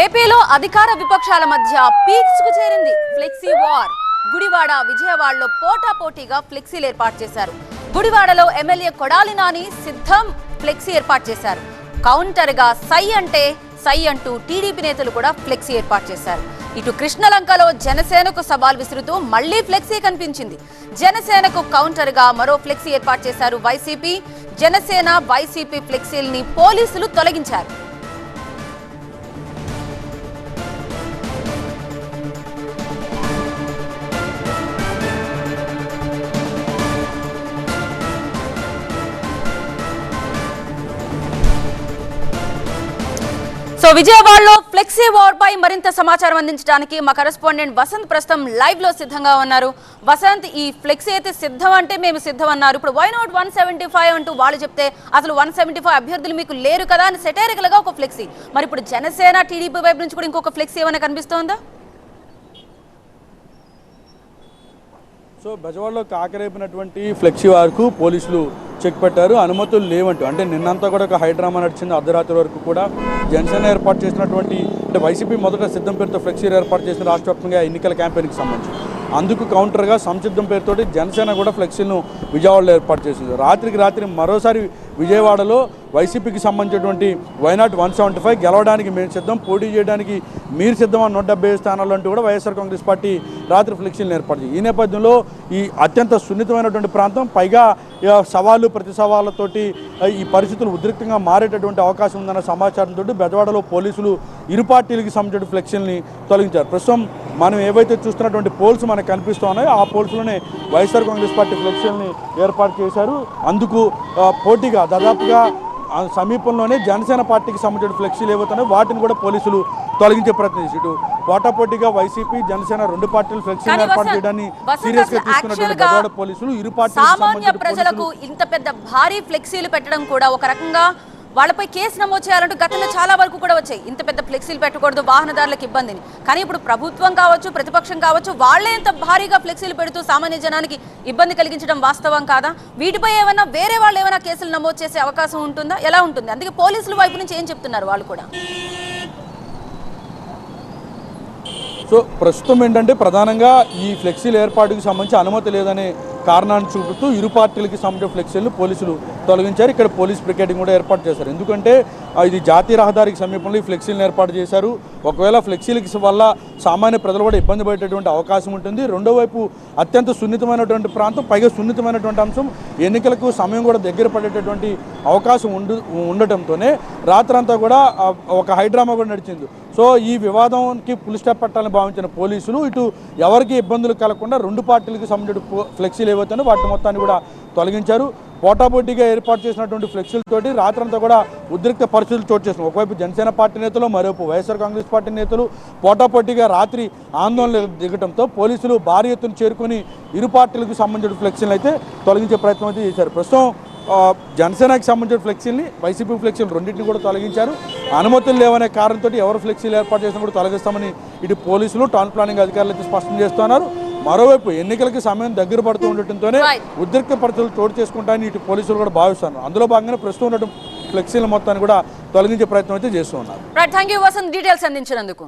ఏపీలో అధికార విపక్షాల మధ్య పీక్స్కు చేరింది ఫ్లెక్సీ వార్. గుడివాడ విజయవాడలో పోటాపోటీగా ఫ్లెక్సీలు ఏర్పాటు చేశారు. గుడివాడలో ఎమ్మెల్యే కొడాలి నాని సిద్ధం ఫ్లెక్సీ ఏర్పాటు చేశారు. కౌంటర్గా సై అంటే సై అంటూ టీడీపీ నేతలు కూడా ఫ్లెక్సీ ఏర్పాటు చేశారు. ఇటు కృష్ణలంకలో జనసేనకు సవాల్ విసురుతూ మళ్ళీ ఫ్లెక్సీ కనిపించింది. జనసేనకు కౌంటర్గా మరో ఫ్లెక్సీ ఏర్పాటు చేశారు వైసీపీ. జనసేన వైసీపీ ఫ్లెక్సీల్ని పోలీసులు తొలగించారు. సో విజయవాడలో ఫ్లెక్సీ వార్ పై మరింత సమాచారం అందించడానికి మా కరెస్పాండెంట్ వసంత్ ప్రస్తుతం లైవ్లో సిద్ధంగా ఉన్నారు. వసంత్ ఈ ఫ్లెక్సీ అయితే సిద్ధం అంటే మేము సిద్ధం అన్నారు. ఇప్పుడు why not one seventy five అంటూ వాళ్ళు చెప్తే అసలు వన్ సెవెంటీ ఫైవ్ అభ్యర్థులు మీకు లేరు కదా అని సెటైరికల్గా ఒక ఫ్లెక్సీ. మరి ఇప్పుడు జనసేన టీడీపీ వైపు నుంచి కూడా ఇంకొక ఫ్లెక్సీ ఏమైనా కనిపిస్తోందా? సో బెజవాడలో కాకరేపినటువంటి ఫ్లెక్సీ వరకు పోలీసులు చెక్ పెట్టారు. అనుమతులు లేవంటూ. అంటే నిన్నంతా కూడా ఒక హైడ్రామా నడిచింది అర్ధరాత్రి వరకు కూడా. జనసేన ఏర్పాటు చేసినటువంటి అంటే వైసీపీ మొదట సిద్ధం పేరుతో ఫ్లెక్సీ ఏర్పాటు చేసిన రాష్ట్ర వ్యాప్తంగా ఎన్నికల క్యాంపెయిన్కి సంబంధించి అందుకు కౌంటర్గా సంసిద్ధం పేరుతోటి జనసేన కూడా ఫ్లెక్సీలను విజయవాడలో ఏర్పాటు చేసింది. రాత్రికి రాత్రి మరోసారి విజయవాడలో వైసీపీకి సంబంధించినటువంటి వైనాట్ వన్ సెవెంటీ ఫైవ్ గెలవడానికి మేము సిద్ధం పోటీ చేయడానికి మీరు సిద్ధం అని నూట డెబ్బై స్థానాలు అంటూ కూడా వైఎస్ఆర్ కాంగ్రెస్ పార్టీ రాత్రి ఫ్లెక్సీలను ఏర్పాటు ఈ నేపథ్యంలో ఈ అత్యంత సున్నితమైనటువంటి ప్రాంతం పైగా సవాళ్ళు ప్రతి సవాళ్ళతోటి ఈ పరిస్థితులు ఉద్రిక్తంగా మారేటటువంటి అవకాశం ఉందన్న సమాచారంతో బెజవాడలో పోలీసులు ఇరు పార్టీలకు సంబంధించిన ఫ్లెక్సీలని తొలగించారు. ప్రస్తుతం మనం ఏవైతే చూస్తున్నటువంటి పోల్స్ మనకు కనిపిస్తూ ఉన్నాయో ఆ పోల్స్లోనే వైఎస్ఆర్ కాంగ్రెస్ పార్టీ ఫ్లెక్సీలని ఏర్పాటు చేశారు. అందుకు పోటీగా దాదాపుగా సమీపంలోనే జనసేన పార్టీకి సంబంధించిన ఫ్లెక్సీలు ఏవైతున్నాయో వాటిని కూడా పోలీసులు తొలగించే ప్రయత్నం చేసి ఇటు పోటాపోటీగా వైసీపీ జనసేన రెండు పార్టీలు ఫ్లెక్సీలు ఏర్పాటు చేయడాన్ని సీరియస్గా తీసుకున్నటువంటి పోలీసులు ఇరు సంబంధించిన ప్రజలకు ఇంత పెద్ద భారీ ఫ్లెక్సీలు పెట్టడం కూడా ఒక రకంగా వాళ్ళపై కేసు నమోదు చేయాలంటూ గతంలో చాలా వరకు కూడా వచ్చాయి. ఇంత పెద్ద ఫ్లెక్సీలు పెట్టకూడదు వాహనదారులకు ఇబ్బందిని. కానీ ఇప్పుడు ప్రభుత్వం కావచ్చు ప్రతిపక్షం కావచ్చు వాళ్ళే ఇంత భారీగా ఫ్లెక్సీలు పెడుతూ సామాన్య జనానికి ఇబ్బంది కలిగించడం వాస్తవం కాదా? వీటిపై ఏమైనా వేరే వాళ్ళు ఏమైనా కేసులు నమోదు చేసే అవకాశం ఉంటుందా? ఎలా ఉంటుంది? అందుకే పోలీసుల వైపు నుంచి ఏం చెప్తున్నారు వాళ్ళు కూడా? సో ప్రస్తుతం ఏంటంటే ప్రధానంగా ఈ ఫ్లెక్సీల ఏర్పాటుకు సంబంధించి అనుమతి లేదనే కారణాన్ని చూపుతూ ఇరు పార్టీలకి సంబంధించిన ఫ్లెక్సీలను పోలీసులు తొలగించారు. ఇక్కడ పోలీస్ బ్రిగేడింగ్ కూడా ఏర్పాటు చేశారు. ఎందుకంటే ఇది జాతీయ రహదారికి సమీపంలో ఈ ఫ్లెక్సీలను ఏర్పాటు చేశారు. ఒకవేళ ఫ్లెక్సీలకి వల్ల సామాన్య ప్రజలు కూడా ఇబ్బంది పడేటటువంటి అవకాశం ఉంటుంది. రెండో వైపు అత్యంత సున్నితమైనటువంటి ప్రాంతం పైగా సున్నితమైనటువంటి అంశం ఎన్నికలకు సమయం కూడా దగ్గర పడేటటువంటి అవకాశం ఉండు ఉండటంతోనే రాత్రంతా కూడా ఒక హైడ్రామా కూడా నడిచింది. సో ఈ వివాదంకి పులి స్టాప్ పెట్టాలని భావించిన పోలీసులు ఇటు ఎవరికి ఇబ్బందులు కలగకుండా రెండు పార్టీలకు సంబంధించిన ఫ్లెక్సీలు ఏవైతే వాటి మొత్తాన్ని కూడా తొలగించారు. పోటాపోటీగా ఏర్పాటు చేసినటువంటి ఫ్లెక్సీలతోటి రాత్రంతా కూడా ఉద్రిక్త పరిస్థితులు చోటు చేసిన ఒకవైపు జనసేన పార్టీ నేతలు మరోవైపు వైఎస్ఆర్ కాంగ్రెస్ పార్టీ నేతలు పోటాపోటీగా రాత్రి ఆందోళనలు దిగడంతో పోలీసులు భారీ ఎత్తున చేరుకొని ఇరు పార్టీలకు సంబంధించిన ఫ్లెక్సీలను అయితే తొలగించే ప్రయత్నం అయితే చేశారు. ప్రస్తుతం జనసేనకి సంబంధించిన ఫ్లెక్సీని వైసీపీ ఫ్లెక్సీలు రెండింటిని కూడా తొలగించారు. అనుమతులు లేవనే కారణంతో ఎవరు ఫ్లెక్సీలు ఏర్పాటు చేసినా కూడా తొలగిస్తామని ఇటు పోలీసులు టౌన్ ప్లానింగ్ అధికారులు అయితే స్పష్టం చేస్తున్నారు. మరోవైపు ఎన్నికలకి సమయం దగ్గర పడుతూ ఉండటంతోనే. ఉద్రిక్త పరిస్థితులు చోటు చేసుకుంటాయని ఇటు పోలీసులు కూడా భావిస్తున్నారు. అందులో భాగంగానే ప్రస్తుతం ఉన్నటువంటి ఫ్లెక్సీల మొత్తాన్ని కూడా తొలగించే ప్రయత్నం అయితే చేస్తూ ఉన్నారు. అందించినందుకు.